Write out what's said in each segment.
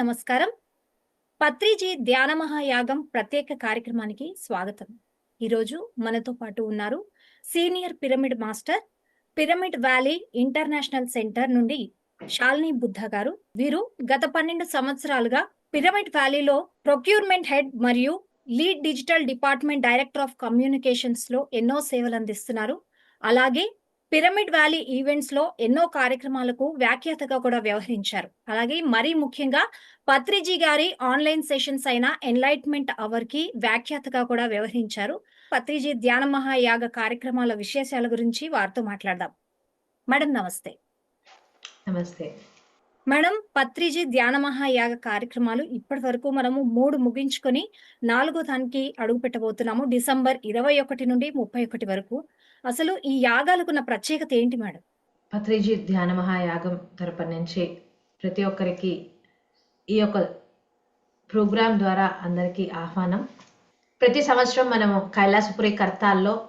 నమస్కారం. పత్రిజీ ధ్యాన మహాయాగం ప్రత్యేక కార్యక్రమానికి స్వాగతం. ఈరోజు మనతో పాటు ఉన్నారు senior pyramid master pyramid valley international centre నుండి శాలిని బుద్ధ గారు. వీరు గత పన్నెండు సంవత్సరాలుగా పిరమిడ్ వ్యాలీలో ప్రొక్యూర్మెంట్ హెడ్ మరియు lead digital department director of కమ్యూనికేషన్స్లో ఎన్నో సేవలు అందిస్తున్నారు. అలాగే పిరమిడ్ వ్యాలీ ఈవెంట్స్లో ఎన్నో కార్యక్రమాలకు వ్యాఖ్యాతగా కూడా వ్యవహరించారు. అలాగే మరీ ముఖ్యంగా పత్రిజీ గారి ఆన్లైన్ సెషన్స్ అయిన ఎన్లైట్మెంట్ అవర్కి వ్యాఖ్యాతగా కూడా వ్యవహరించారు. పత్రిజీ ధ్యాన మహాయాగ కార్యక్రమాల విశేషాల గురించి వారితో మాట్లాడదాం. మేడం నమస్తే. నమస్తే. మేడం పత్రిజీ ధ్యాన మహాయాగ కార్యక్రమాలు ఇప్పటి వరకు మనము మూడు ముగించుకొని నాలుగో దానికి అడుగు పెట్టబోతున్నాము డిసెంబర్ ఇరవై ఒకటి నుండి ముప్పై ఒకటి వరకు. అసలు ఈ యాగాలకున్న ప్రత్యేకత ఏంటి మేడం? పత్రిజీ ధ్యాన మహాయాగం తరపు నుంచి ప్రతి ఒక్కరికి ఈ యొక్క ప్రోగ్రాం ద్వారా అందరికీ ఆహ్వానం. ప్రతి సంవత్సరం మనము కైలాసపురి కర్తాల్లో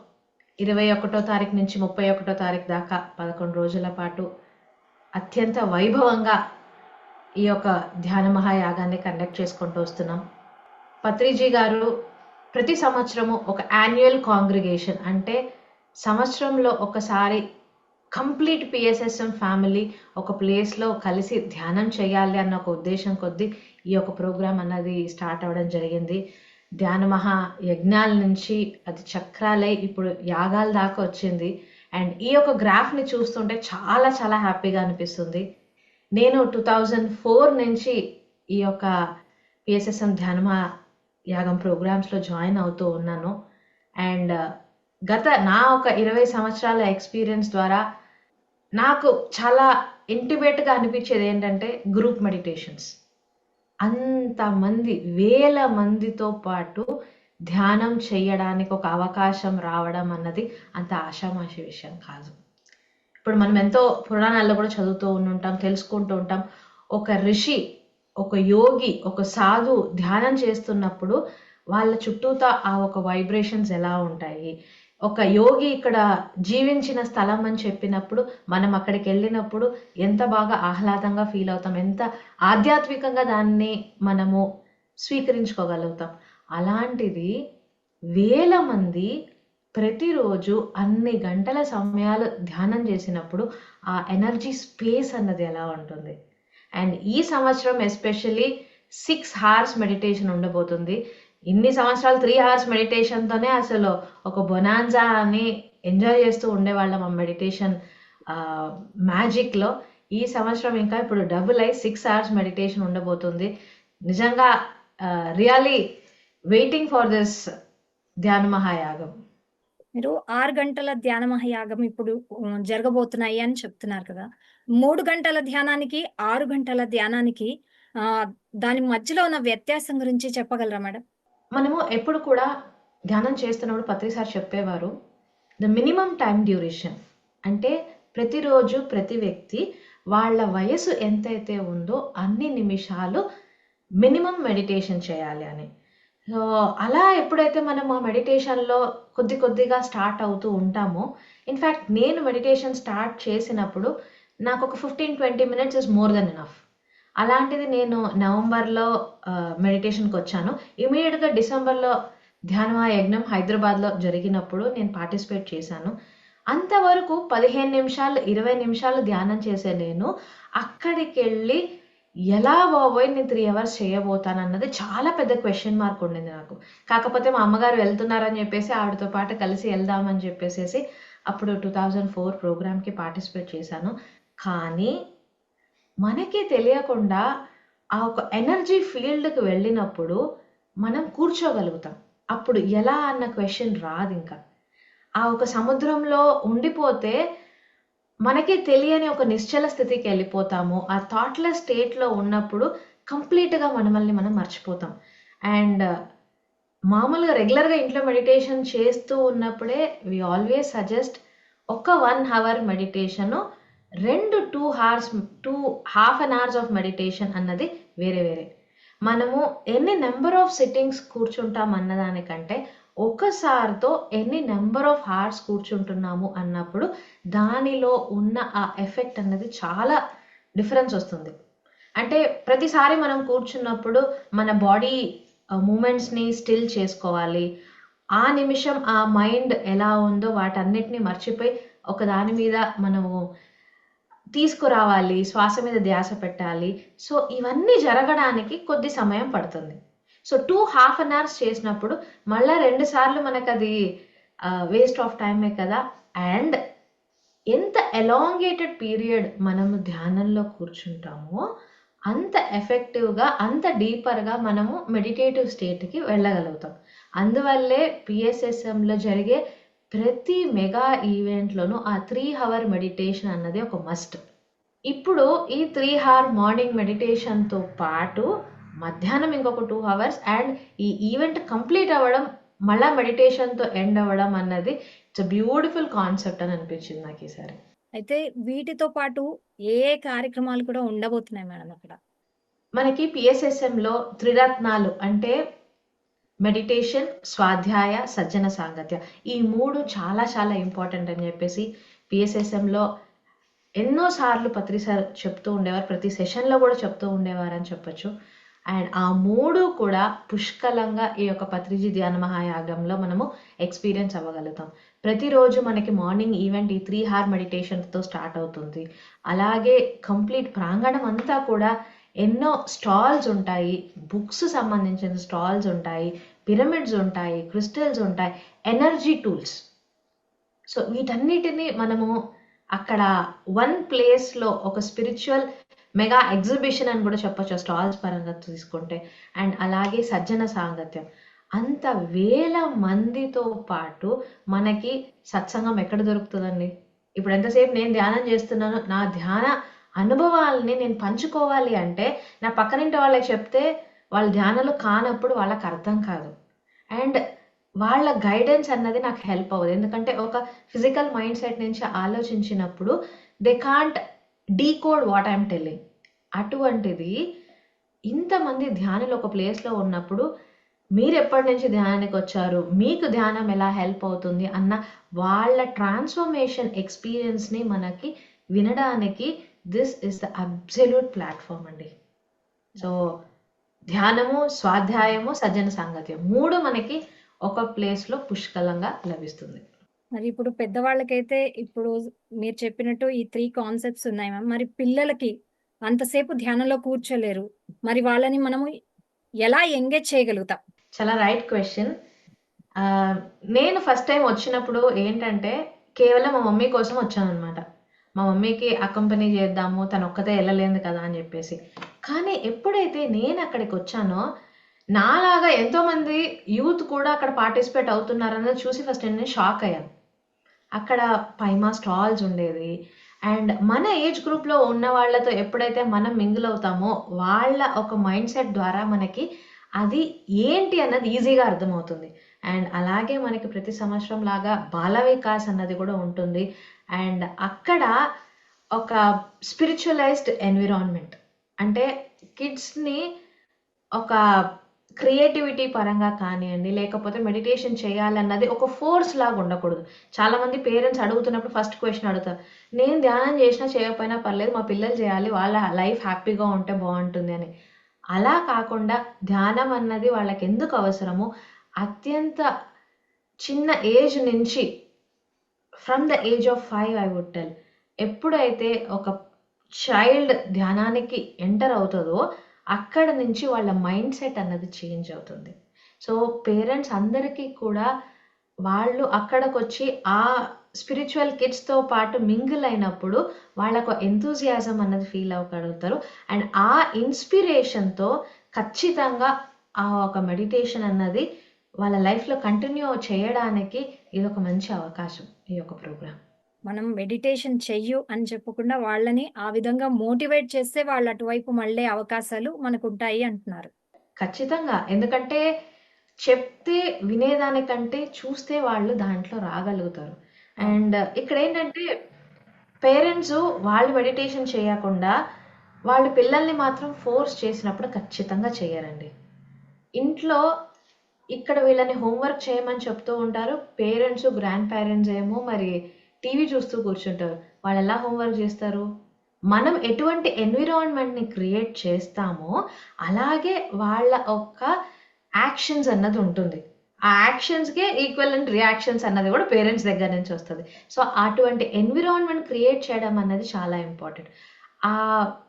ఇరవై ఒకటో తారీఖు నుంచి ముప్పై ఒకటో తారీఖు దాకా పదకొండు రోజుల పాటు అత్యంత వైభవంగా ఈ యొక్క ధ్యాన మహాయాగాన్ని కండక్ట్ చేసుకుంటూ వస్తున్నాం. పత్రిజీ గారు ప్రతి సంవత్సరము ఒక యాన్యువల్ కాంగ్రిగేషన్ అంటే సంవత్సరంలో ఒకసారి కంప్లీట్ పిఎస్ఎస్ఎం ఫ్యామిలీ ఒక ప్లేస్లో కలిసి ధ్యానం చేయాలి అన్న ఒక ఉద్దేశం కొద్దీ ఈ యొక్క ప్రోగ్రాం అన్నది స్టార్ట్ అవ్వడం జరిగింది. ధ్యాన మహా యజ్ఞాల నుంచి అది చక్రాలై ఇప్పుడు యాగాల దాకా వచ్చింది. అండ్ ఈ యొక్క గ్రాఫ్ని చూస్తుంటే చాలా చాలా హ్యాపీగా అనిపిస్తుంది. నేను టూ థౌజండ్ ఫోర్ నుంచి ఈ యొక్క పిఎస్ఎస్ఎం ధ్యానమా యాగం ప్రోగ్రామ్స్లో జాయిన్ అవుతూ ఉన్నాను. అండ్ గత నా ఒక ఇరవై సంవత్సరాల ఎక్స్పీరియన్స్ ద్వారా నాకు చాలా ఇంటిమేట్గా అనిపించేది ఏంటంటే గ్రూప్ మెడిటేషన్స్ అంతమంది వేల మందితో పాటు ధ్యానం చేయడానికి ఒక అవకాశం రావడం అన్నది అంత ఆషామాషి విషయం కాదు. ఇప్పుడు మనం ఎంతో పురాణాల్లో కూడా చదువుతూ ఉంటాం తెలుసుకుంటూ ఉంటాం. ఒక ఋషి ఒక యోగి ఒక సాధు ధ్యానం చేస్తున్నప్పుడు వాళ్ళ చుట్టూతా ఆ ఒక వైబ్రేషన్స్ ఎలా ఉంటాయి? ఒక యోగి ఇక్కడ జీవించిన స్థలం అని చెప్పినప్పుడు మనం అక్కడికి వెళ్ళినప్పుడు ఎంత బాగా ఆహ్లాదంగా ఫీల్ అవుతాం ఎంత ఆధ్యాత్మికంగా దాన్ని మనము స్వీకరించుకోగలుగుతాం. అలాంటిది వేల మంది ప్రతిరోజు అన్ని గంటల సమయాలు ధ్యానం చేసినప్పుడు ఆ ఎనర్జీ స్పేస్ అన్నది ఎలా ఉంటుంది. అండ్ ఈ సంవత్సరం ఎస్పెషల్లీ సిక్స్ హార్స్ మెడిటేషన్ ఉండబోతుంది. ఇన్ని సంవత్సరాలు త్రీ అవర్స్ మెడిటేషన్తోనే అసలు ఒక బొనాన్జా అని ఎంజాయ్ చేస్తూ ఉండేవాళ్ళం ఆ మెడిటేషన్ మ్యాజిక్లో ఈ సంవత్సరం ఇంకా ఇప్పుడు డబుల్ అయి సిక్స్ అవర్స్ మెడిటేషన్ ఉండబోతుంది. నిజంగా రియలీ వెయిటింగ్ ఫర్ దిస్ ధ్యాన మహాయాగం. మీరు ఆరు గంటల ధ్యాన మహాయాగం ఇప్పుడు జరగబోతున్నాయి అని చెప్తున్నారు కదా. మూడు గంటల ధ్యానానికి ఆరు గంటల ధ్యానానికి దాని మధ్యలో ఉన్న వ్యత్యాసం గురించి చెప్పగలరా మేడం? మనము ఎప్పుడు కూడా ధ్యానం చేస్తున్నప్పుడు పత్రిసారి చెప్పేవారు ద మినిమం టైం డ్యూరేషన్ అంటే ప్రతిరోజు ప్రతి వ్యక్తి వాళ్ళ వయసు ఎంతైతే ఉందో అన్ని నిమిషాలు మినిమం మెడిటేషన్ చేయాలి అని. సో అలా ఎప్పుడైతే మనం ఆ మెడిటేషన్లో కొద్ది కొద్దిగా స్టార్ట్ అవుతూ ఉంటామో ఇన్ఫ్యాక్ట్ నేను మెడిటేషన్ స్టార్ట్ చేసినప్పుడు నాకు ఒక fifteen twenty minutes is more than enough అలాంటిది నేను నవంబర్లో మెడిటేషన్కి వచ్చాను ఇమీడియట్గా డిసెంబర్లో ధ్యానమా యజ్ఞం హైదరాబాద్లో జరిగినప్పుడు నేను పార్టిసిపేట్ చేశాను. అంతవరకు పదిహేను నిమిషాలు ఇరవై నిమిషాలు ధ్యానం చేసే నేను అక్కడికి వెళ్ళి ఎలా బాబోయ్ నేను త్రీ అవర్స్ చేయబోతాను అన్నది చాలా పెద్ద క్వశ్చన్ మార్క్ ఉండింది నాకు. కాకపోతే మా అమ్మగారు వెళ్తున్నారని చెప్పేసి ఆవిడతో పాటు కలిసి వెళ్దామని చెప్పేసేసి అప్పుడు టూ థౌజండ్ ఫోర్ ప్రోగ్రామ్కి పార్టిసిపేట్ చేశాను. కానీ మనకే తెలియకుండా ఆ ఒక ఎనర్జీ ఫీల్డ్కి వెళ్ళినప్పుడు మనం కూర్చోగలుగుతాం. అప్పుడు ఎలా అన్న క్వశ్చన్ రాదు ఇంకా. ఆ ఒక సముద్రంలో ఉండిపోతే మనకే తెలియని ఒక నిశ్చల స్థితికి వెళ్ళిపోతాము. ఆ థాట్లెస్ స్టేట్లో ఉన్నప్పుడు కంప్లీట్గా మనమల్ని మనం మర్చిపోతాం. అండ్ మామూలుగా రెగ్యులర్గా ఇంట్లో మెడిటేషన్ చేస్తూ ఉన్నప్పుడే వి ఆల్వేస్ సజెస్ట్ ఒక వన్ అవర్ మెడిటేషను రెండు two hours two half an hours of meditation అన్నది వేరే వేరే. మనము ఎన్ని నెంబర్ ఆఫ్ సిట్టింగ్స్ కూర్చుంటాం అన్నదానికంటే ఒకసారితో ఎన్ని నెంబర్ ఆఫ్ హార్స్ కూర్చుంటున్నాము అన్నప్పుడు దానిలో ఉన్న ఆ ఎఫెక్ట్ అన్నది చాలా డిఫరెన్స్ వస్తుంది. అంటే ప్రతిసారి మనం కూర్చున్నప్పుడు మన బాడీ మూమెంట్స్ని స్టిల్ చేసుకోవాలి. ఆ నిమిషం ఆ మైండ్ ఎలా ఉందో వాటన్నిటిని మర్చిపోయి ఒక దాని మీద మనము తీసుకురావాలి శ్వాస మీద ధ్యాస పెట్టాలి. సో ఇవన్నీ జరగడానికి కొద్ది సమయం పడుతుంది. So two half an hours చేసినప్పుడు మళ్ళీ రెండు సార్లు మనకు అది వేస్ట్ ఆఫ్ టైమే కదా. అండ్ ఎంత ఎలాంగేటెడ్ పీరియడ్ మనము ధ్యానంలో కూర్చుంటామో అంత ఎఫెక్టివ్గా అంత డీపర్గా మనము మెడిటేటివ్ స్టేట్కి వెళ్ళగలుగుతాం. అందువల్లే పిఎస్ఎస్ఎంలో జరిగే ప్రతి మెగా ఈవెంట్లోనూ ఆ త్రీ హవర్ మెడిటేషన్ అన్నది ఒక మస్ట్. ఇప్పుడు ఈ త్రీ హవర్ మార్నింగ్ మెడిటేషన్తో పాటు మధ్యాహ్నం ఇంకొక టూ అవర్స్ అండ్ ఈ ఈవెంట్ కంప్లీట్ అవ్వడం మళ్ళా మెడిటేషన్తో ఎండ్ అవ్వడం అన్నది ఇట్స్ బ్యూటిఫుల్ కాన్సెప్ట్ అని అనిపించింది నాకు ఈసారి. అయితే వీటితో పాటు ఏ ఏ కార్యక్రమాలు కూడా ఉండబోతున్నాయి మేడం అక్కడ? మనకి పిఎస్ఎస్ఎంలో త్రిరత్నాలు అంటే మెడిటేషన్ స్వాధ్యాయ సజ్జన సాంగత్య. ఈ మూడు చాలా చాలా ఇంపార్టెంట్ అని చెప్పేసి పిఎస్ఎస్ఎంలో ఎన్నోసార్లు పత్రి చెప్తూ ఉండేవారు. ప్రతి సెషన్లో కూడా చెప్తూ ఉండేవారు అని చెప్పొచ్చు. అండ్ ఆ మూడు కూడా పుష్కలంగా ఈ యొక్క పత్రిజీ ధ్యాన మహాయాగంలో మనము ఎక్స్పీరియన్స్ అవ్వగలుగుతాం. ప్రతిరోజు మనకి మార్నింగ్ ఈవెంట్ ఈ త్రీ హార్ మెడిటేషన్తో స్టార్ట్ అవుతుంది. అలాగే కంప్లీట్ ప్రాంగణం అంతా కూడా ఎన్నో స్టాల్స్ ఉంటాయి. బుక్స్ సంబంధించిన స్టాల్స్ ఉంటాయి. పిరమిడ్స్ ఉంటాయి. క్రిస్టల్స్ ఉంటాయి. Energy tools. సో వీటన్నిటిని మనము అక్కడ వన్ ప్లేస్లో ఒక స్పిరిచువల్ మెగా ఎగ్జిబిషన్ అని కూడా చెప్పొచ్చు. స్టాల్స్ పరంగా తీసుకుంటే. అండ్ అలాగే సజ్జన సాంగత్యం. అంత వేల మందితో పాటు మనకి సత్సంగం ఎక్కడ దొరుకుతుందండి? ఇప్పుడు ఎంతసేపు నేను ధ్యానం చేస్తున్నాను నా ధ్యాన అనుభవాలని నేను పంచుకోవాలి అంటే నా పక్కనింటి వాళ్ళకి చెప్తే వాళ్ళ ధ్యానంలో కానప్పుడు వాళ్ళకి అర్థం కాదు. అండ్ వాళ్ళ గైడెన్స్ అన్నది నాకు హెల్ప్ అవ్వదు. ఎందుకంటే ఒక ఫిజికల్ మైండ్ సెట్ నుంచి ఆలోచించినప్పుడు they can't decode what I'm telling. అటువంటిది ఇంతమంది ధ్యానులు ఒక ప్లేస్లో ఉన్నప్పుడు మీరు ఎప్పటి నుంచి ధ్యానానికి వచ్చారు? మీకు ధ్యానం ఎలా హెల్ప్ అవుతుంది? అన్న వాళ్ళ ట్రాన్స్ఫర్మేషన్ ఎక్స్పీరియన్స్ని మనకి వినడానికి this is the absolute platform అండి. సో ధ్యానము స్వాధ్యాయము సజ్జన సాంగత్యం మూడు మనకి ఒక ప్లేస్లో పుష్కలంగా లభిస్తుంది. మరి ఇప్పుడు పెద్దవాళ్ళకైతే ఇప్పుడు మీరు చెప్పినట్టు ఈ త్రీ కాన్సెప్ట్స్ ఉన్నాయి మ్యామ్ మరి పిల్లలకి అంతసేపు ధ్యానంలో కూర్చోలేరు. మరి వాళ్ళని మనము ఎలా ఎంగేజ్ చేయగలుగుతాం? చాలా రైట్ క్వశ్చన్ నేను ఫస్ట్ టైం వచ్చినప్పుడు ఏంటంటే కేవలం మా మమ్మీ కోసం వచ్చాను అనమాట మా మమ్మీకి అకంపెనీ చేద్దాము తను ఒక్కతే వెళ్ళలేదు కదా అని చెప్పేసి. కానీ ఎప్పుడైతే నేను అక్కడికి వచ్చానో నాలాగా ఎంతోమంది యూత్ కూడా అక్కడ పార్టిసిపేట్ అవుతున్నారన్నది చూసి ఫస్ట్ నేను షాక్ అయ్యాను అక్కడ పైమా స్టాల్స్ ఉండేది అండ్ మన ఏజ్ గ్రూప్లో ఉన్న వాళ్ళతో ఎప్పుడైతే మనం మింగిల్ అవుతామో వాళ్ళ ఒక మైండ్ సెట్ ద్వారా మనకి అది ఏంటి అన్నది ఈజీగా అర్థమవుతుంది. అండ్ అలాగే మనకి ప్రతి సంవత్సరం లాగా బాల వికాస్ అన్నది కూడా ఉంటుంది. అండ్ అక్కడ ఒక స్పిరిచువలైజ్డ్ ఎన్విరాన్మెంట్ అంటే కిడ్స్ని ఒక క్రియేటివిటీ పరంగా కానివ్వండి లేకపోతే మెడిటేషన్ చేయాలన్నది ఒక ఫోర్స్ లాగా ఉండకూడదు. చాలా మంది పేరెంట్స్ అడుగుతున్నప్పుడు ఫస్ట్ క్వశ్చన్ అడుగుతారు నేను ధ్యానం చేసినా చేయకపోయినా పర్లేదు మా పిల్లలు చేయాలి వాళ్ళ లైఫ్ హ్యాపీగా ఉంటే బాగుంటుంది అని. అలా కాకుండా ధ్యానం అన్నది వాళ్ళకి ఎందుకు అవసరమో? అత్యంత చిన్న ఏజ్ నుంచి from the age of five I would tell ఎప్పుడైతే ఒక చైల్డ్ ధ్యానానికి ఎంటర్ అవుతుందో అక్కడ నుంచి వాళ్ళ మైండ్ సెట్ అన్నది చేంజ్ అవుతుంది. సో పేరెంట్స్ అందరికీ కూడా వాళ్ళు అక్కడికి వచ్చి ఆ స్పిరిచువల్ కిడ్స్తో పాటు మింగిల్ అయినప్పుడు వాళ్ళకు ఎంతూజియాజం అన్నది ఫీల్ అవ్వగలుగుతారు. అండ్ ఆ ఇన్స్పిరేషన్తో ఖచ్చితంగా ఆ ఒక మెడిటేషన్ అన్నది వాళ్ళ లైఫ్లో కంటిన్యూ చేయడానికి ఇది ఒక మంచి అవకాశం ఈ యొక్క ప్రోగ్రామ్ మనం మెడిటేషన్ చెయ్యు అని చెప్పకుండా వాళ్ళని ఆ విధంగా మోటివేట్ చేస్తే వాళ్ళు అటువైపు మళ్ళే అవకాశాలు మనకు ఉంటాయి అంటున్నారు. ఖచ్చితంగా. ఎందుకంటే చెప్తే వినేదానికంటే చూస్తే వాళ్ళు దాంట్లో రాగలుగుతారు. అండ్ ఇక్కడ ఏంటంటే పేరెంట్స్ వాళ్ళు మెడిటేషన్ చేయకుండా వాళ్ళ పిల్లల్ని మాత్రం ఫోర్స్ చేసినప్పుడు ఖచ్చితంగా చేయరండి ఇంట్లో ఇక్కడ వీళ్ళని హోంవర్క్ చేయమని చెప్తూ ఉంటారు. పేరెంట్స్ గ్రాండ్ పేరెంట్స్ ఏమో మరి టీవీ చూస్తూ కూర్చుంటారు. వాళ్ళు ఎలా హోంవర్క్ చేస్తారు? మనం ఎటువంటి ఎన్విరాన్మెంట్ని క్రియేట్ చేస్తామో అలాగే వాళ్ళ యొక్క యాక్షన్స్ అన్నది ఉంటుంది. ఆ యాక్షన్స్కే ఈక్వలెంట్ రియాక్షన్స్ అన్నది కూడా పేరెంట్స్ దగ్గర నుంచి వస్తుంది. సో అటువంటి ఎన్విరాన్మెంట్ క్రియేట్ చేయడం అన్నది చాలా ఇంపార్టెంట్. ఆ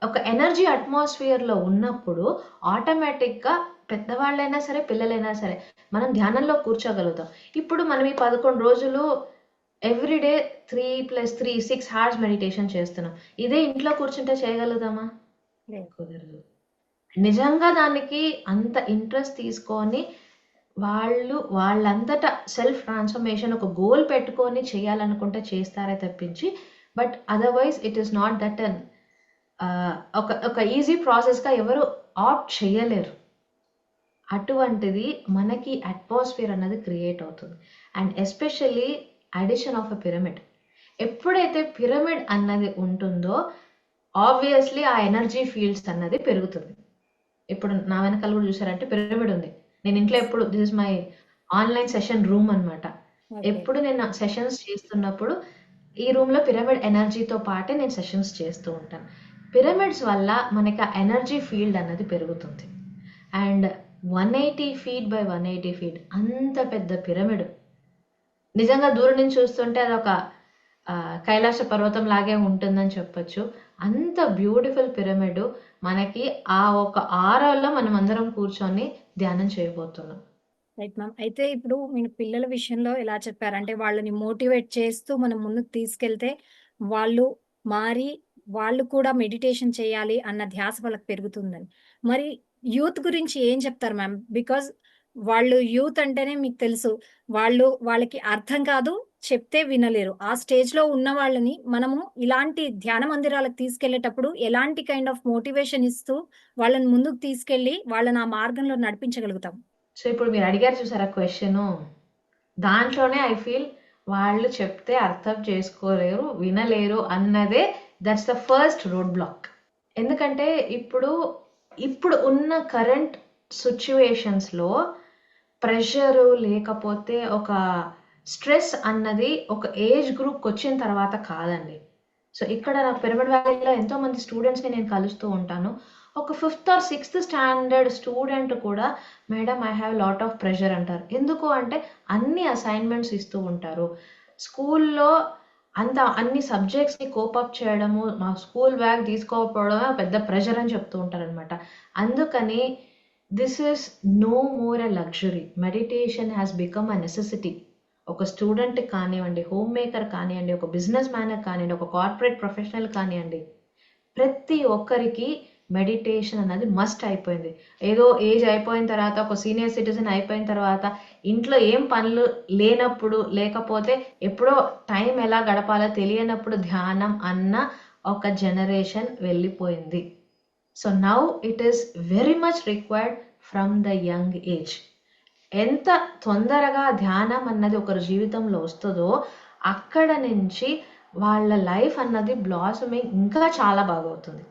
ఒక ఎనర్జీ అట్మాస్ఫియర్లో ఉన్నప్పుడు ఆటోమేటిక్గా పెద్దవాళ్ళైనా సరే పిల్లలైనా సరే మనం ధ్యానంలో కూర్చోగలుగుతాం. ఇప్పుడు మనం ఈ పదకొండు రోజులు every day three plus three six hours meditation చేస్తున్నాం. ఇదే ఇంట్లో కూర్చుంటే చేయగలుగుతామా? లేదు. కుదరదు. నిజంగా దానికి అంత ఇంట్రెస్ట్ తీసుకొని వాళ్ళు వాళ్ళంతటా సెల్ఫ్ ట్రాన్స్ఫర్మేషన్ ఒక గోల్ పెట్టుకొని చేయాలనుకుంటే చేస్తారే తప్పించి but otherwise it is not that an ఒక ఒక ఈజీ ప్రాసెస్గా ఎవరు ఆప్ట్ చేయలేరు. అటువంటిది మనకి అట్మాస్ఫియర్ అన్నది క్రియేట్ అవుతుంది. And especially addition of a pyramid ఎప్పుడైతే పిరమిడ్ అన్నది ఉంటుందో ఆబ్వియస్లీ ఆ ఎనర్జీ ఫీల్డ్స్ అన్నది పెరుగుతుంది. ఇప్పుడు నా వెనకాల కూడా చూసారంటే పిరమిడ్ ఉంది. నేను ఇంట్లో ఎప్పుడు this is my online session room అన్నమాట. Okay. ఎప్పుడు నేను సెషన్స్ చేస్తున్నప్పుడు ఈ రూమ్లో పిరమిడ్ ఎనర్జీతో పాటే నేను సెషన్స్ చేస్తూ ఉంటాను. పిరమిడ్స్ వల్ల మనకి ఆ ఎనర్జీ ఫీల్డ్ అన్నది పెరుగుతుంది. And one eighty feet by one eighty feet అంత పెద్ద పిరమిడ్. నిజంగా దూరం నుంచి చూస్తుంటే అదొక ఒక కైలాస పర్వతం లాగే ఉంటుందని చెప్పొచ్చు. అంత బ్యూటిఫుల్ పిరమిడ్ మనకి ఆ ఒక ఆరాల్లో మనం అందరం కూర్చొని ధ్యానం చేయబోతున్నాం. రైట్ మ్యామ్ అయితే ఇప్పుడు మీరు పిల్లల విషయంలో ఎలా చెప్పారంటే వాళ్ళని మోటివేట్ చేస్తూ మనం ముందుకు తీసుకెళ్తే వాళ్ళు మారి వాళ్ళు కూడా మెడిటేషన్ చేయాలి అన్న ధ్యాస వాళ్ళకి పెరుగుతుందని. మరి యూత్ గురించి ఏం చెప్తారు మ్యామ్? బికాజ్ వాళ్ళు యూత్ అంటేనే మీకు తెలుసు. వాళ్ళు వాళ్ళకి అర్థం కాదు చెప్తే వినలేరు. ఆ స్టేజ్లో ఉన్న వాళ్ళని మనము ఇలాంటి ధ్యాన మందిరాలకు తీసుకెళ్ళేటప్పుడు ఎలాంటి కైండ్ ఆఫ్ మోటివేషన్ ఇస్తూ వాళ్ళని ముందుకు తీసుకెళ్ళి వాళ్ళని ఆ మార్గంలో నడిపించగలుగుతాం? సో ఇప్పుడు మీరు అడిగారు చూసారా క్వశ్చన్ దాంట్లోనే ఐ ఫీల్ వాళ్ళు చెప్తే అర్థం చేసుకోలేరు వినలేరు అన్నదే that's the first road block ఎందుకంటే ఇప్పుడు ఇప్పుడు ఉన్న కరెంట్ సిచ్యువేషన్స్లో ప్రెషరు లేకపోతే ఒక స్ట్రెస్ అన్నది ఒక ఏజ్ గ్రూప్కి వచ్చిన తర్వాత కాదండి. సో ఇక్కడ నాకు పిరమిడ్ వ్యాలీలో ఎంతో మంది స్టూడెంట్స్ని నేను కలుస్తూ ఉంటాను. ఒక fifth or sixth standard student కూడా madam I have lot of pressure అంటారు. ఎందుకు అంటే అన్ని అసైన్మెంట్స్ ఇస్తూ ఉంటారు. స్కూల్లో అంత అన్ని సబ్జెక్ట్స్ని కోపప్ చేయడము మా స్కూల్ బ్యాగ్ తీసుకోకపోవడమే పెద్ద ప్రెషర్ అని చెప్తూ ఉంటారనమాట అందుకని this is no more a luxury meditation has become a necessity ఒక స్టూడెంట్ కానివ్వండి హోమ్ మేకర్ కానివ్వండి ఒక బిజినెస్ మ్యానర్ కానివ్వండి ఒక కార్పొరేట్ ప్రొఫెషనల్ కానివ్వండి ప్రతి ఒక్కరికి మెడిటేషన్ అన్నది మస్ట్ అయిపోయింది. ఏదో ఏజ్ అయిపోయిన తర్వాత ఒక సీనియర్ సిటిజన్ అయిపోయిన తర్వాత ఇంట్లో ఏం పనులు లేనప్పుడు లేకపోతే ఎప్పుడో టైం ఎలా గడపాలో తెలియనప్పుడు ధ్యానం అన్న ఒక జనరేషన్ వెళ్ళిపోయింది. So now it is very much required from the young age ఎంత తొందరగా ధ్యానం అన్నది ఒకరి జీవితంలో వస్తుందో అక్కడ నుంచి వాళ్ళ లైఫ్ అన్నది బ్లాసమింగ్ ఇంకా చాలా బాగవుతుంది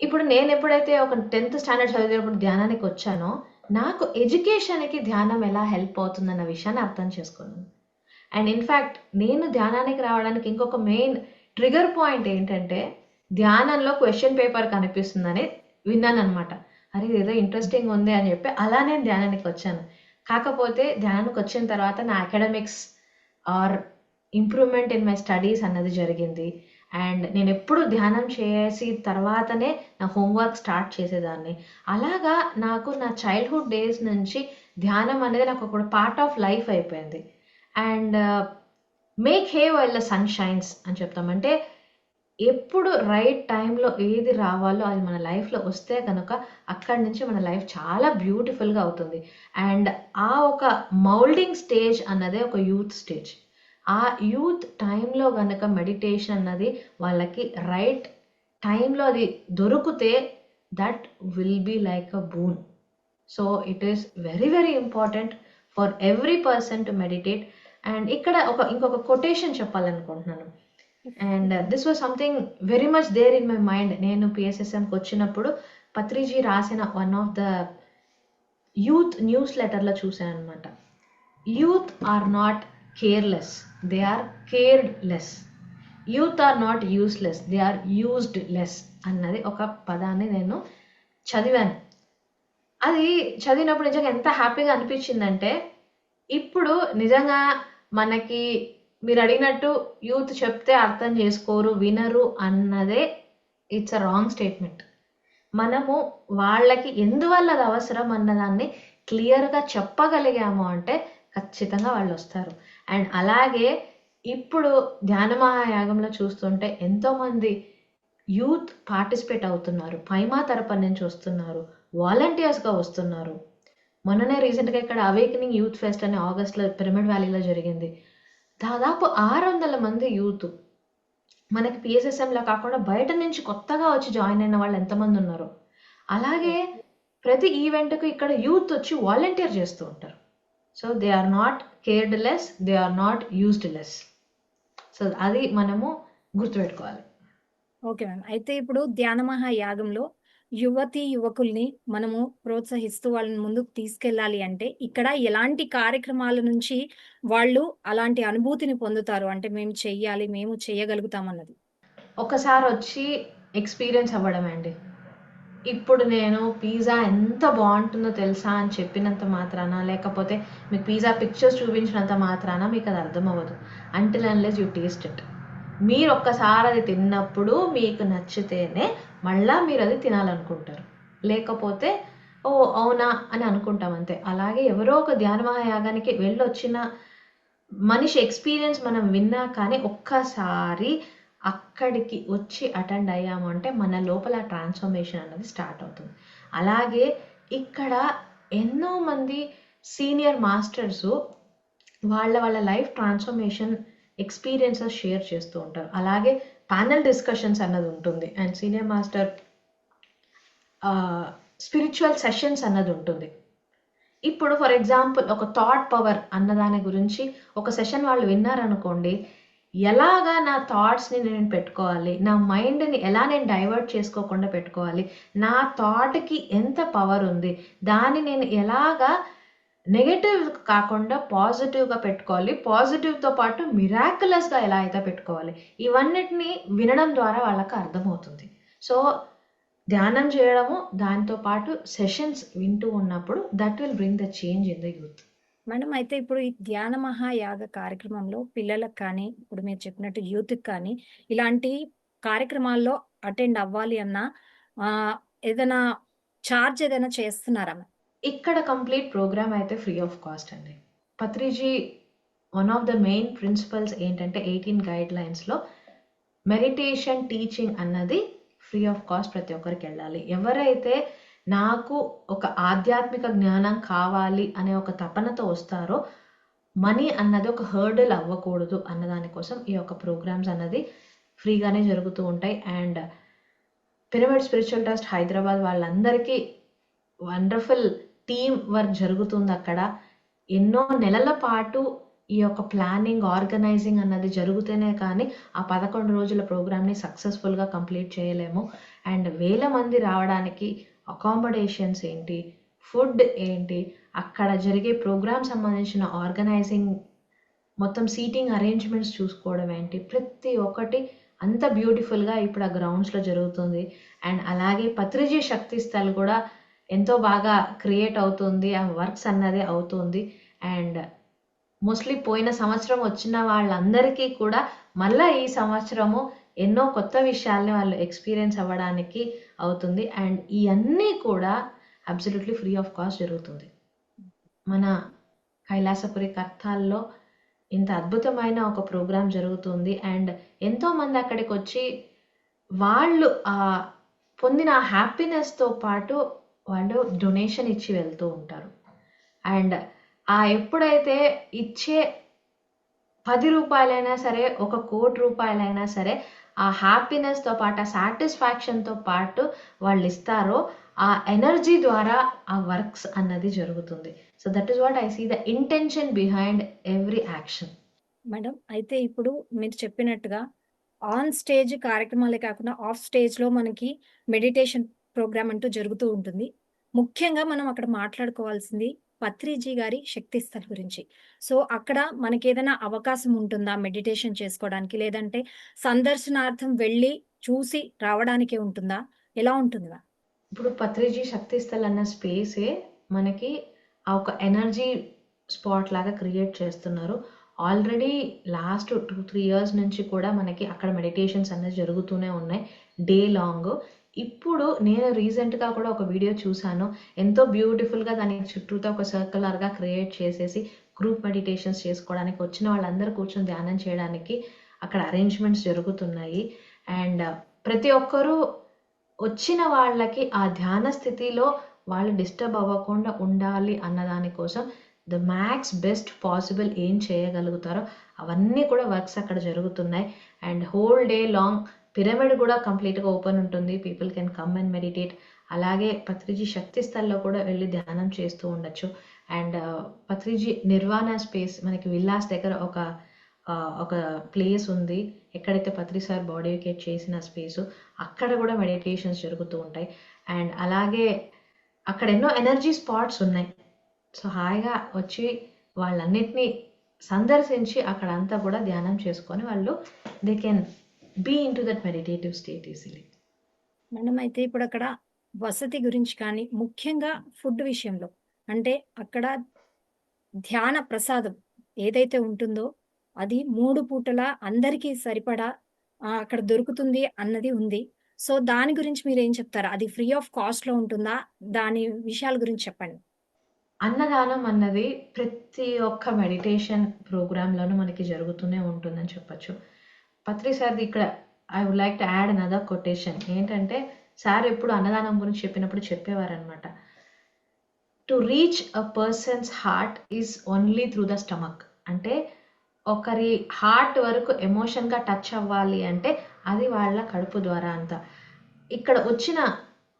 ఇప్పుడు నేను ఎప్పుడైతే ఒక టెన్త్ స్టాండర్డ్ చదివేటప్పుడు ధ్యానానికి వచ్చానో నాకు ఎడ్యుకేషన్కి ధ్యానం ఎలా హెల్ప్ అవుతుందన్న విషయాన్ని అర్థం చేసుకున్నాను అండ్ ఇన్ఫ్యాక్ట్ నేను ధ్యానానికి రావడానికి ఇంకొక మెయిన్ ట్రిగర్ పాయింట్ ఏంటంటే ధ్యానంలో క్వశ్చన్ పేపర్ కనిపిస్తుందని విన్నాను అనమాట అరే ఏదో ఇంట్రెస్టింగ్ ఉంది అని చెప్పి అలా నేను ధ్యానానికి వచ్చాను. కాకపోతే ధ్యానానికి వచ్చిన తర్వాత నా academics or improvement in my studies అన్నది జరిగింది. అండ్ నేను ఎప్పుడు ధ్యానం చేసి తర్వాతనే నా హోంవర్క్ స్టార్ట్ చేసేదాన్ని. అలాగా నాకు నా చైల్డ్హుడ్ డేస్ నుంచి ధ్యానం అనేది నాకు ఒక పార్ట్ ఆఫ్ లైఫ్ అయిపోయింది. And make hay while sun shines అని చెప్తామంటే ఎప్పుడు రైట్ టైంలో ఏది రావాలో అది మన లైఫ్లో వస్తే కనుక అక్కడి నుంచి మన లైఫ్ చాలా బ్యూటిఫుల్గా అవుతుంది. అండ్ ఆ ఒక మౌల్డింగ్ స్టేజ్ అన్నదే ఒక యూత్ స్టేజ్ ఆ యూత్ టైంలో కనుక మెడిటేషన్ అన్నది వాళ్ళకి రైట్ టైంలో అది దొరికితే that will be like a boon so it is very very important for every person to meditate and ఇక్కడ ఒక ఇంకొక కొటేషన్ చెప్పాలనుకుంటున్నాను. And this was something very much there in my mind నేను పిఎస్ఎస్ఎంకి వచ్చినప్పుడు పత్రిజీ రాసిన one of the youth news లెటర్లో చూశాను అనమాట youth are not careless they are cared less youth are not useless they are used less అన్నది ఒక పదాన్ని నేను చదివాను. అది చదివినప్పుడు నిజంగా ఎంత హ్యాపీగా అనిపించిందంటే ఇప్పుడు నిజంగా మనకి మీరు అడిగినట్టు యూత్ చెప్తే అర్థం చేసుకోరు వినరు అన్నదే ఇట్స్ అ రాంగ్ స్టేట్మెంట్ మనము వాళ్ళకి ఎందువల్ల అది అవసరం అన్నదాన్ని క్లియర్గా చెప్పగలిగాము అంటే ఖచ్చితంగా వాళ్ళు వస్తారు. అండ్ అలాగే ఇప్పుడు ధ్యాన మహాయాగంలో చూస్తుంటే ఎంతోమంది యూత్ పార్టిసిపేట్ అవుతున్నారు. పైమా తరపున నుంచి వస్తున్నారు. వాలంటీర్స్గా వస్తున్నారు. మొన్ననే రీసెంట్గా ఇక్కడ అవేకనింగ్ యూత్ ఫెస్ట్ అని ఆగస్ట్లో పిరమిడ్ వ్యాలీలో జరిగింది. దాదాపు ఆరు వందల మంది యూత్ మనకి పిఎస్ఎస్ఎంలో కాకుండా బయట నుంచి కొత్తగా వచ్చి జాయిన్ అయిన వాళ్ళు ఎంతమంది ఉన్నారు. అలాగే ప్రతి ఈవెంట్కు ఇక్కడ యూత్ వచ్చి వాలంటీర్ చేస్తూ ఉంటారు. So they are not cared less they are not used less. So అది మనము గుర్తుపెట్టుకోవాలి. Okay ma'am. అయితే ఇప్పుడు ధ్యాన మహాయాగంలో యువతి యువకుల్ని మనము ప్రోత్సహిస్తూ వాళ్ళని ముందుకు తీసుకెళ్ళాలి అంటే ఇక్కడ ఎలాంటి కార్యక్రమాల నుంచి వాళ్ళు అలాంటి అనుభూతిని పొందుతారు? అంటే మేము చెయ్యాలి మేము చేయగలుగుతాం అన్నది ఒకసారి వచ్చి ఎక్స్పీరియన్స్ అవ్వడం అండి. ఇప్పుడు నేను పిజ్జా ఎంత బాగుంటుందో తెలుసా అని చెప్పినంత మాత్రాన? లేకపోతే మీకు పిజ్జా పిక్చర్స్ చూపించినంత మాత్రాన? మీకు అది అర్థం అవ్వదు until unless you taste it మీరు ఒక్కసారి అది తిన్నప్పుడు మీకు నచ్చితేనే మళ్ళీ మీరు అది తినాలనుకుంటారు. లేకపోతే ఓ అవునా అని అనుకుంటాం అంతే. అలాగే ఎవరో ఒక ధ్యాన మహాయాగానికి వెళ్ళొచ్చిన మనిషి ఎక్స్పీరియన్స్ మనం విన్నా కానీ ఒక్కసారి అక్కడికి వచ్చి అటెండ్ అయ్యాము అంటే మన లోపల ట్రాన్స్ఫర్మేషన్ అనేది స్టార్ట్ అవుతుంది. అలాగే ఇక్కడ ఎన్నో మంది సీనియర్ మాస్టర్స్ వాళ్ళ వాళ్ళ లైఫ్ ట్రాన్స్ఫర్మేషన్ ఎక్స్పీరియన్సెస్ షేర్ చేస్తూ ఉంటారు. అలాగే ప్యానల్ డిస్కషన్స్ అన్నది ఉంటుంది. And senior master spiritual sessions అన్నది ఉంటుంది. ఇప్పుడు ఫర్ ఎగ్జాంపుల్ ఒక థాట్ పవర్ అన్నదాని గురించి ఒక సెషన్ వాళ్ళు విన్నారనుకోండి ఎలాగా నా థాట్స్ని నేను పెట్టుకోవాలి? నా మైండ్ని ఎలా నేను డైవర్ట్ చేసుకోకుండా పెట్టుకోవాలి? నా థాట్కి ఎంత పవర్ ఉంది? దాన్ని నేను ఎలాగా నెగటివ్ కాకుండా పాజిటివ్గా పెట్టుకోవాలి? పాజిటివ్తో పాటు మిరాకులస్గా ఎలా అయితే పెట్టుకోవాలి? ఇవన్నిటిని వినడం ద్వారా వాళ్ళకి అర్థమవుతుంది. సో ధ్యానం చేయడము దాంతోపాటు సెషన్స్ వింటూ ఉన్నప్పుడు that will bring the change in the youth madam అయితే ఇప్పుడు ఈ ధ్యాన మహాయాగ కార్యక్రమంలో పిల్లలకు కానీ ఇప్పుడు మీరు చెప్పినట్టు యూత్కి కానీ ఇలాంటి కార్యక్రమాల్లో అటెండ్ అవ్వాలి అన్నా ఏదైనా చార్జ్ ఏదైనా చేస్తున్నారా ఇక్కడ కంప్లీట్ ప్రోగ్రామ్ అయితే ఫ్రీ ఆఫ్ కాస్ట్ అండి. Patriji one of the main principles ఏంటంటే ఎయిటీన్ గైడ్ లైన్స్లో మెడిటేషన్ టీచింగ్ అన్నది ఫ్రీ ఆఫ్ కాస్ట్ ప్రతి ఒక్కరికి వెళ్ళాలి. ఎవరైతే నాకు ఒక ఆధ్యాత్మిక జ్ఞానం కావాలి అనే ఒక తపనతో వస్తారో మనీ అన్నది ఒక హర్డల్ అవ్వకూడదు అన్న దానికోసం ఈ యొక్క ప్రోగ్రామ్స్ అన్నది ఫ్రీగానే జరుగుతూ ఉంటాయి. And pyramid spiritual trust Hyderabad వాళ్ళందరికీ వండర్ఫుల్ టీమ్ వర్క్ జరుగుతుంది అక్కడ. ఎన్నో నెలల పాటు ఈ యొక్క ప్లానింగ్ ఆర్గనైజింగ్ అన్నది జరుగుతూనే కానీ ఆ పదకొండు రోజుల ప్రోగ్రామ్ని సక్సెస్ఫుల్గా కంప్లీట్ చేయలేము. అండ్ వేల మంది రావడానికి అకామిడేషన్స్ ఏంటి? ఫుడ్ ఏంటి? అక్కడ జరిగే ప్రోగ్రామ్ సంబంధించిన ఆర్గనైజింగ్ మొత్తం సీటింగ్ అరేంజ్మెంట్స్ చూసుకోవడం ఏంటి? ప్రతి ఒక్కటి అంత బ్యూటిఫుల్గా ఇప్పుడు ఆ గ్రౌండ్స్లో జరుగుతుంది. అండ్ అలాగే పత్రిజీ శక్తి స్థల్ కూడా ఎంతో బాగా క్రియేట్ అవుతుంది ఆ వర్క్స్ అన్నది అవుతుంది. అండ్ మోస్ట్లీ పోయిన సంవత్సరం వచ్చిన వాళ్ళందరికీ కూడా మళ్ళీ ఈ సంవత్సరము ఎన్నో కొత్త విషయాల్ని వాళ్ళు ఎక్స్పీరియన్స్ అవ్వడానికి అవుతుంది. అండ్ ఇవన్నీ కూడా అబ్సల్యూట్లీ ఫ్రీ ఆఫ్ కాస్ట్ జరుగుతుంది. మన కైలాసపురి కర్తాల్లో ఇంత అద్భుతమైన ఒక ప్రోగ్రాం జరుగుతుంది. అండ్ ఎంతోమంది అక్కడికి వచ్చి వాళ్ళు పొందిన హ్యాపీనెస్తో పాటు వాళ్ళు డొనేషన్ ఇచ్చి వెళ్తూ ఉంటారు. అండ్ ఆ ఎప్పుడైతే ఇచ్చే పది రూపాయలైనా సరే ఒక కోటి రూపాయలైనా సరే ఆ హ్యాపీనెస్తో పాటు ఆ సాటిస్ఫాక్షన్తో పాటు వాళ్ళు ఇస్తారో ఆ ఎనర్జీ ద్వారా ఆ వర్క్స్ అన్నది జరుగుతుంది. So that is what I see the intention behind every action madam అయితే ఇప్పుడు మీరు చెప్పినట్టుగా ఆన్ స్టేజ్ కార్యక్రమాలే కాకుండా ఆఫ్ స్టేజ్లో మనకి మెడిటేషన్ ప్రోగ్రామ్ అంటూ జరుగుతూ ఉంటుంది. ముఖ్యంగా మనం అక్కడ మాట్లాడుకోవాల్సింది పత్రిజీ గారి శక్తి స్థల్ గురించి. సో, అక్కడ మనకి ఏదైనా అవకాశం ఉంటుందా మెడిటేషన్ చేసుకోవడానికి? లేదంటే సందర్శనార్థం వెళ్ళి చూసి రావడానికే ఉంటుందా? ఎలా ఉంటుందా ఇప్పుడు 'పత్రిజీ శక్తి స్థల్' అన్న స్పేసే మనకి ఆ ఒక ఎనర్జీ స్పాట్ లాగా క్రియేట్ చేస్తున్నారు. ఆల్రెడీ లాస్ట్ 2, 3 ఇయర్స్ నుంచి కూడా మనకి అక్కడ మెడిటేషన్స్ అనేది జరుగుతూనే ఉన్నాయి. Day long. ఇప్పుడు నేను రీసెంట్‌గా కూడా ఒక వీడియో చూశాను ఎంతో బ్యూటిఫుల్‌గా దానికి చుట్టూతో ఒక సర్కులర్గా క్రియేట్ చేసేసి గ్రూప్ మెడిటేషన్స్ చేసుకోవడానికి వచ్చిన వాళ్ళందరూ కూర్చొని ధ్యానం చేయడానికి అక్కడ అరేంజ్‌మెంట్స్ జరుగుతున్నాయి. అండ్ uh, ప్రతి ఒక్కరూ వచ్చిన వాళ్ళకి ఆ ధ్యాన స్థితిలో వాళ్ళు డిస్టర్బ్ అవ్వకుండా ఉండాలి అన్నదాని కోసం ద మ్యాక్స్ బెస్ట్ పాసిబుల్ ఏం చేయగలుగుతారో అవన్నీ కూడా వర్క్స్ అక్కడ జరుగుతున్నాయి. And whole day long pyramid కూడా కంప్లీట్‌గా ఓపెన్ ఉంటుంది. People can come and meditate. అలాగే 'పత్రిజీ శక్తి స్థల్‌లో కూడా వెళ్ళి ధ్యానం చేస్తూ ఉండొచ్చు. అండ్ 'పత్రిజీ నిర్వాణ స్పేస్' మనకి విల్లాస్ దగ్గర ఒక ఒక ప్లేస్ ఉంది. ఎక్కడైతే పత్రి సార్ బాడీ వెకేట్ చేసిన స్పేసు అక్కడ కూడా మెడిటేషన్స్ జరుగుతూ ఉంటాయి. అండ్ అలాగే అక్కడ ఎన్నో ఎనర్జీ స్పాట్స్ ఉన్నాయి. సో, హాయిగా వచ్చి వాళ్ళన్నిటిని సందర్శించి అక్కడంతా కూడా ధ్యానం చేసుకొని వాళ్ళు they can be into that meditative state easily. Madam అయితే ఇప్పుడక్కడ వసతి గురించి కానీ, ముఖ్యంగా ఫుడ్ విషయంలో అంటే అక్కడ ధ్యాన ప్రసాదం ఏదైతే ఉంటుందో అది 3 పూటలా అందరికీ సరిపడా అక్కడ దొరుకుతుంది అన్నది ఉంది. సో, దాని గురించి మీరేం చెప్తారు? అది ఫ్రీ ఆఫ్ కాస్ట్‌లో ఉంటుందా? దాని విషయాల గురించి చెప్పండి. అన్నదానం అన్నది ప్రతి ఒక్క మెడిటేషన్ ప్రోగ్రామ్‌లోనూ మనకి జరుగుతూనే ఉంటుందని చెప్పొచ్చు. పత్రి సార్‌ది ఇక్కడ I would like to add another quotation ఏంటంటే సార్ ఎప్పుడు అన్నదానం గురించి చెప్పినప్పుడు చెప్పేవారనమాట. To reach a person's heart is only through the stomach. అంటే ఒకరి హార్ట్ వరకు ఎమోషన్‌గా టచ్ అవ్వాలి అంటే అది వాళ్ళ కడుపు ద్వారా అంత ఇక్కడ వచ్చిన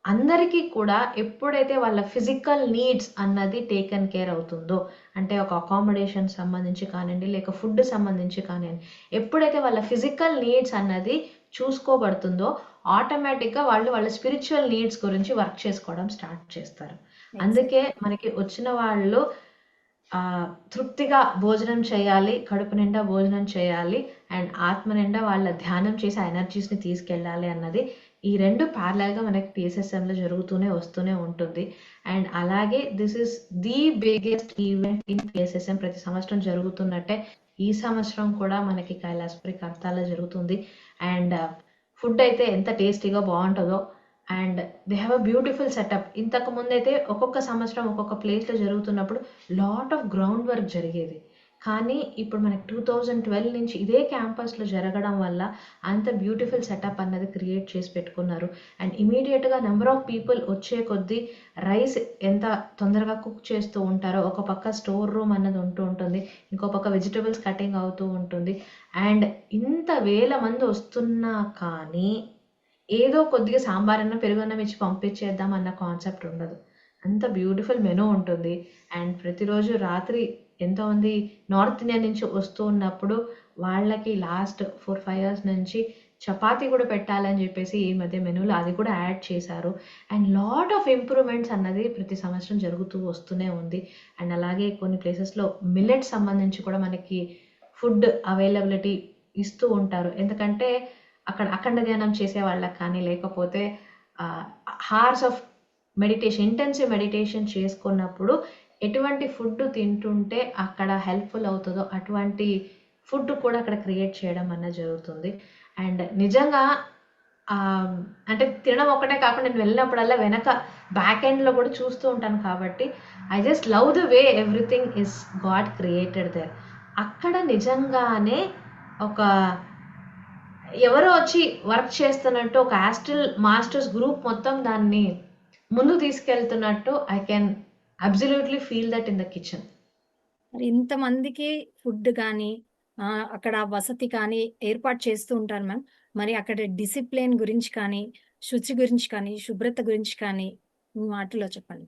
అందరికీ కూడా ఎప్పుడైతే వాళ్ళ ఫిజికల్ నీడ్స్ అన్నది టేకెన్ కేర్ అవుతుందో అంటే ఒక అకామిడేషన్ సంబంధించి కానియండి, లేక ఫుడ్ సంబంధించి కానియండి, ఎప్పుడైతే వాళ్ళ ఫిజికల్ నీడ్స్ అన్నది చూసుకోబడుతుందో ఆటోమేటిక్‌గా వాళ్ళు వాళ్ళ స్పిరిచ్యువల్ నీడ్స్ గురించి వర్క్ చేసుకోవడం స్టార్ట్ చేస్తారు. అందుకే మనకి వచ్చిన వాళ్ళు తృప్తిగా భోజనం చేయాలి, కడుపు నిండా భోజనం చేయాలి అండ్ ఆత్మ నిండా వాళ్ళ ధ్యానం చేసి ఆ ఎనర్జీస్‌ని తీసుకెళ్ళాలి అన్నది ఈ 2 ప్యారలెల్‌గా మనకి టీఎస్ఎస్ఎంలో జరుగుతూనే వస్తూనే ఉంటుంది. అండ్ అలాగే this is the biggest event in TSSM ప్రతి సంవత్సరం జరుగుతున్నట్టే ఈ సంవత్సరం కూడా మనకి కైలాసపురి కర్తాలో జరుగుతుంది. అండ్ ఫుడ్ uh, అయితే ఎంత టేస్టీగా బాగుంటుందో and they have a beautiful setup. ఇంతకు ముందైతే ఒక్కొక్క సంవత్సరం ఒక్కొక్క ప్లేస్‌లో జరుగుతున్నప్పుడు లాట్ ఆఫ్ గ్రౌండ్ వర్క్ జరిగేది. కానీ ఇప్పుడు మనకి 2012 నుంచి ఇదే క్యాంపస్‌లో జరగడం వల్ల అంత బ్యూటిఫుల్ సెటప్ అన్నది క్రియేట్ చేసి పెట్టుకున్నారు. అండ్ ఇమీడియట్గా నెంబర్ ఆఫ్ పీపుల్ వచ్చే కొద్దీ రైస్ ఎంత తొందరగా కుక్ చేస్తూ ఉంటారో ఒక పక్క స్టోర్ రూమ్ అన్నది ఉంటూ ఉంటుంది. ఇంకో పక్క వెజిటబుల్స్ కటింగ్ అవుతూ ఉంటుంది. అండ్ ఇంత వేల మంది వస్తున్నా కానీ ఏదో కొద్దిగా సాంబార్ అన్న పెరుగన్నం ఇచ్చి పంపించేద్దాం అన్న కాన్సెప్ట్ ఉండదు. అంత బ్యూటిఫుల్ మెనూ ఉంటుంది. అండ్ ప్రతిరోజు రాత్రి ఎంతోమంది నార్త్ ఇండియా నుంచి వస్తూ ఉన్నప్పుడు వాళ్ళకి లాస్ట్ 4, 5 ఇయర్స్ నుంచి చపాతీ కూడా పెట్టాలని చెప్పేసి ఈ మధ్య మెనూలో అది కూడా యాడ్ చేశారు. అండ్ లాట్ ఆఫ్ ఇంప్రూవ్‌మెంట్స్ అన్నది ప్రతి సంవత్సరం జరుగుతూ వస్తూనే ఉంది. అండ్ అలాగే కొన్ని ప్లేసెస్‌లో మిల్లెట్ సంబంధించి కూడా మనకి ఫుడ్ అవైలబిలిటీ ఇస్తూ ఉంటారు. ఎందుకంటే అక్కడ అఖండ ధ్యానం చేసే వాళ్ళకి కానీ లేకపోతే hours of meditation intensive meditation చేసుకున్నప్పుడు ఎటువంటి ఫుడ్ తింటుంటే అక్కడ హెల్ప్‌ఫుల్ అవుతుందో అటువంటి ఫుడ్ కూడా అక్కడ క్రియేట్ చేయడం అన్నది జరుగుతుంది. అండ్ నిజంగా అంటే తినడం ఒకటే కాకుండా నేను వెళ్ళినప్పుడల్లా వెనక బ్యాక్ ఎండ్‌లో కూడా చూస్తూ ఉంటాను కాబట్టి I just love the way everything is God created there. అక్కడ నిజంగానే ఒక ఎవరో వచ్చి వర్క్ చేస్తున్నట్టు ఒక ఆస్ట్రల్ మాస్టర్స్ గ్రూప్ మొత్తం దాన్ని ముందు తీసుకెళ్తున్నట్టు I can absolutely feel that in the kitchen. మరి ఇంతమందికి ఫుడ్ ఆహ్, అక్కడ వసతి కానీ ఏర్పాటు చేస్తూ ఉంటారు మ్యామ్. మరి అక్కడ డిసిప్లిన్ గురించి కానీ, శుచి గురించి కానీ, శుభ్రత గురించి కానీ మీ మాటల్లో చెప్పండి.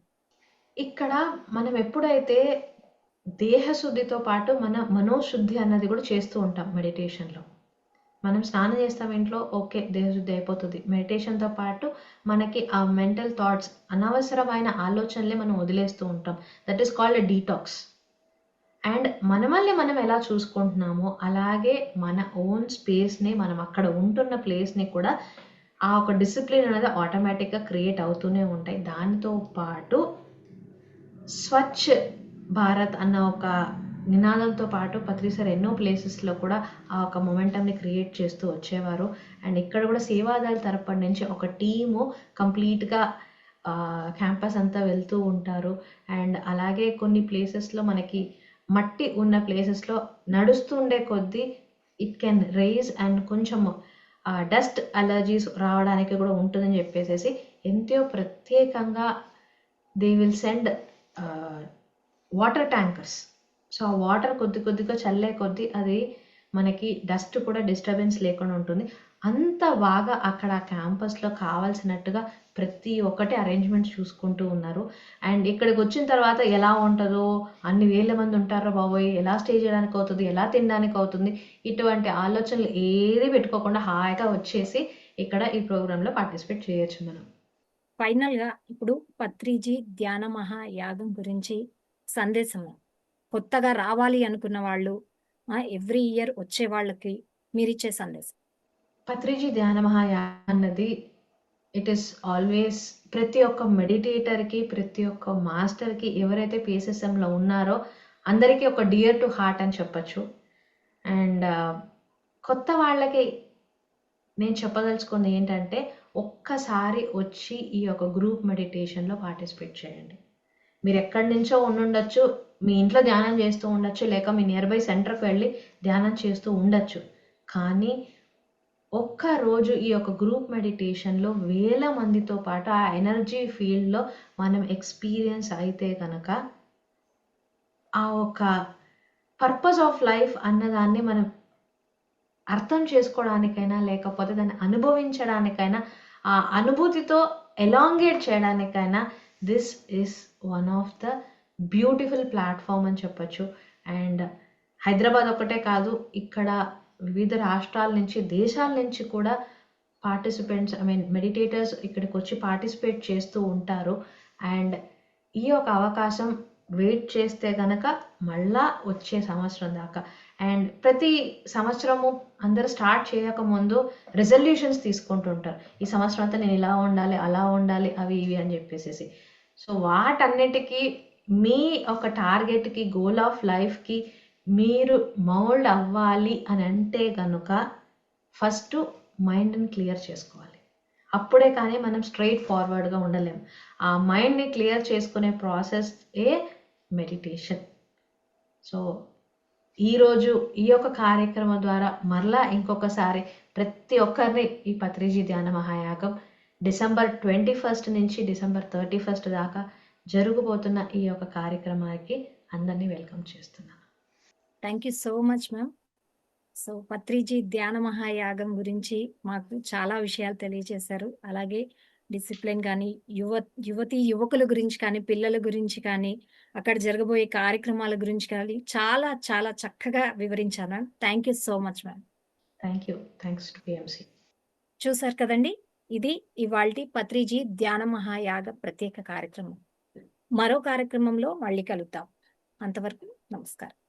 ఇక్కడ మనం ఎప్పుడైతే దేహశుద్ధితో పాటు మన మనోశుద్ధి అన్నది కూడా చేస్తూ ఉంటాం మెడిటేషన్‌లో. మనం స్నానం చేస్తాం ఇంట్లో ఓకే దేహశుద్ధి అయిపోతుంది. మెడిటేషన్తో పాటు మనకి ఆ మెంటల్ థాట్స్ అనవసరమైన ఆలోచనలే మనం వదిలేస్తూ ఉంటాం. That is called detox. And మనమల్ని మనం ఎలా చూసుకుంటున్నామో అలాగే మన ఓన్ స్పేస్ని మనం అక్కడ ఉంటున్న ప్లేస్ని కూడా ఆ ఒక డిసిప్లిన్ అనేది ఆటోమేటిక్గా క్రియేట్ అవుతూనే ఉంటాయి. దానితో పాటు స్వచ్ఛ భారత్ అన్న ఒక నినాదంతో పాటు పత్రిసార్ ఎన్నో ప్లేసెస్లో కూడా ఆ ఒక మొమెంటమ్ని క్రియేట్ చేస్తూ వచ్చేవారు. అండ్ ఇక్కడ కూడా సేవాదాల తరపు నుంచి ఒక టీము కంప్లీట్గా క్యాంపస్ అంతా వెళ్తూ ఉంటారు. అండ్ అలాగే కొన్ని ప్లేసెస్లో మనకి మట్టి ఉన్న ప్లేసెస్లో నడుస్తుండే కొద్దీ ఇట్ కెన్ రైజ్ అండ్ కొంచెం డస్ట్ అలర్జీస్ రావడానికి కూడా ఉంటుందని చెప్పేసి ఎంతో ప్రత్యేకంగా they will send water tankers so ఆ వాటర్ కొద్ది కొద్దిగా చల్లే కొద్దీ అది మనకి డస్ట్ కూడా డిస్టర్బెన్స్ లేకుండా ఉంటుంది. అంత బాగా అక్కడ క్యాంపస్లో కావాల్సినట్టుగా ప్రతి ఒక్కటి అరేంజ్మెంట్స్ చూసుకుంటూ ఉన్నారు. అండ్ ఇక్కడికి వచ్చిన తర్వాత ఎలా ఉంటుందో అన్ని వేల మంది ఉంటారో బాబోయ్ ఎలా స్టే చేయడానికి అవుతుంది ఎలా తినడానికి అవుతుంది ఇటువంటి ఆలోచనలు ఏది పెట్టుకోకుండా హాయిగా వచ్చేసి ఇక్కడ ఈ ప్రోగ్రాంలో పార్టిసిపేట్ చేయొచ్చు మనం. ఫైనల్గా ఇప్పుడు పత్రిజీ ధ్యాన మహాయాగం గురించి సందేశము. కొత్తగా రావాలి అనుకున్న వాళ్ళు ఎవ్రీ ఇయర్ వచ్చే వాళ్ళకి మీరిచ్చే సందేశం. పత్రిజీ ధ్యాన మహాయాగం అన్నది ఇట్ ఈస్ ఆల్వేస్ ప్రతి ఒక్క మెడిటేటర్కి ప్రతి ఒక్క మాస్టర్కి ఎవరైతే పిఎస్ఎస్ఎంలో ఉన్నారో అందరికీ ఒక డియర్ టు హార్ట్ అని చెప్పచ్చు. అండ్ uh, కొత్త వాళ్ళకి నేను చెప్పదలుచుకుంది ఏంటంటే ఒక్కసారి వచ్చి ఈ యొక్క గ్రూప్ మెడిటేషన్లో పార్టిసిపేట్ చేయండి. మీరు ఎక్కడి నుంచో ఉండుండొచ్చు మీ ఇంట్లో ధ్యానం చేస్తూ ఉండొచ్చు లేక మీ నియర్ బై సెంటర్కి వెళ్ళి ధ్యానం చేస్తూ ఉండొచ్చు. కానీ ఒక్క రోజు ఈ యొక్క గ్రూప్ మెడిటేషన్లో వేల మందితో పాటు ఆ ఎనర్జీ ఫీల్డ్లో మనం ఎక్స్పీరియన్స్ అయితే కనుక ఆ ఒక పర్పస్ ఆఫ్ లైఫ్ అన్నదాన్ని మనం అర్థం చేసుకోవడానికైనా లేకపోతే దాన్ని అనుభవించడానికైనా ఆ అనుభూతితో ఎలాంగేట్ చేయడానికైనా this is one of the beautiful platform అని చెప్పచ్చు. అండ్ హైదరాబాద్ ఒకటే కాదు ఇక్కడ వివిధ రాష్ట్రాల నుంచి దేశాల నుంచి కూడా పార్టిసిపెంట్స్ ఐ మీన్ మెడిటేటర్స్ ఇక్కడికి వచ్చి పార్టిసిపేట్ చేస్తూ ఉంటారు. అండ్ ఈ యొక్క అవకాశం వెయిట్ చేస్తే కనుక మళ్ళా వచ్చే సంవత్సరం దాకా. అండ్ ప్రతి సంవత్సరము అందరూ స్టార్ట్ చేయకముందు రెజల్యూషన్స్ తీసుకుంటుంటారు. ఈ సంవత్సరం అంతా నేను ఇలా ఉండాలి అలా ఉండాలి అవి ఇవి అని చెప్పేసి సో వాటన్నిటికీ మీ ఒక టార్గెట్కి గోల్ ఆఫ్ లైఫ్కి మీరు మౌల్డ్ అవ్వాలి అని అంటే కనుక ఫస్ట్ మైండ్ని క్లియర్ చేసుకోవాలి. అప్పుడే కానీ మనం స్ట్రైట్ ఫార్వర్డ్గా ఉండలేం. ఆ మైండ్ని క్లియర్ చేసుకునే ప్రాసెస్ ఏ మెడిటేషన్ సో ఈరోజు ఈ యొక్క కార్యక్రమం ద్వారా మరలా ఇంకొకసారి ప్రతి ఒక్కరిని ఈ పత్రిజీ ధ్యాన మహాయాగం డిసెంబర్ ట్వంటీ ఫస్ట్ నుంచి డిసెంబర్ థర్టీ ఫస్ట్ దాకా జరుగుబోతున్న ఈ యొక్క కార్యక్రమానికి అందరినీ వెల్కమ్ చేస్తున్నాను thank you so much ma'am so Patriji ధ్యాన మహాయాగం గురించి మాకు చాలా విషయాలు తెలియజేశారు అలాగే డిసిప్లిన్ కానీ యువ యువతి యువకుల గురించి కానీ పిల్లల గురించి కానీ అక్కడ జరగబోయే కార్యక్రమాల గురించి కానీ చాలా చాలా చక్కగా వివరించారు ma'am thank you so much ma'am thank you thanks to PMC చూసారు కదండి? ఇది ఇవాల్టి పత్రిజీ ధ్యాన మహాయాగ ప్రత్యేక కార్యక్రమం. మరో కార్యక్రమంలో మళ్ళీ కలుద్దాం. అంతవరకు నమస్కారం.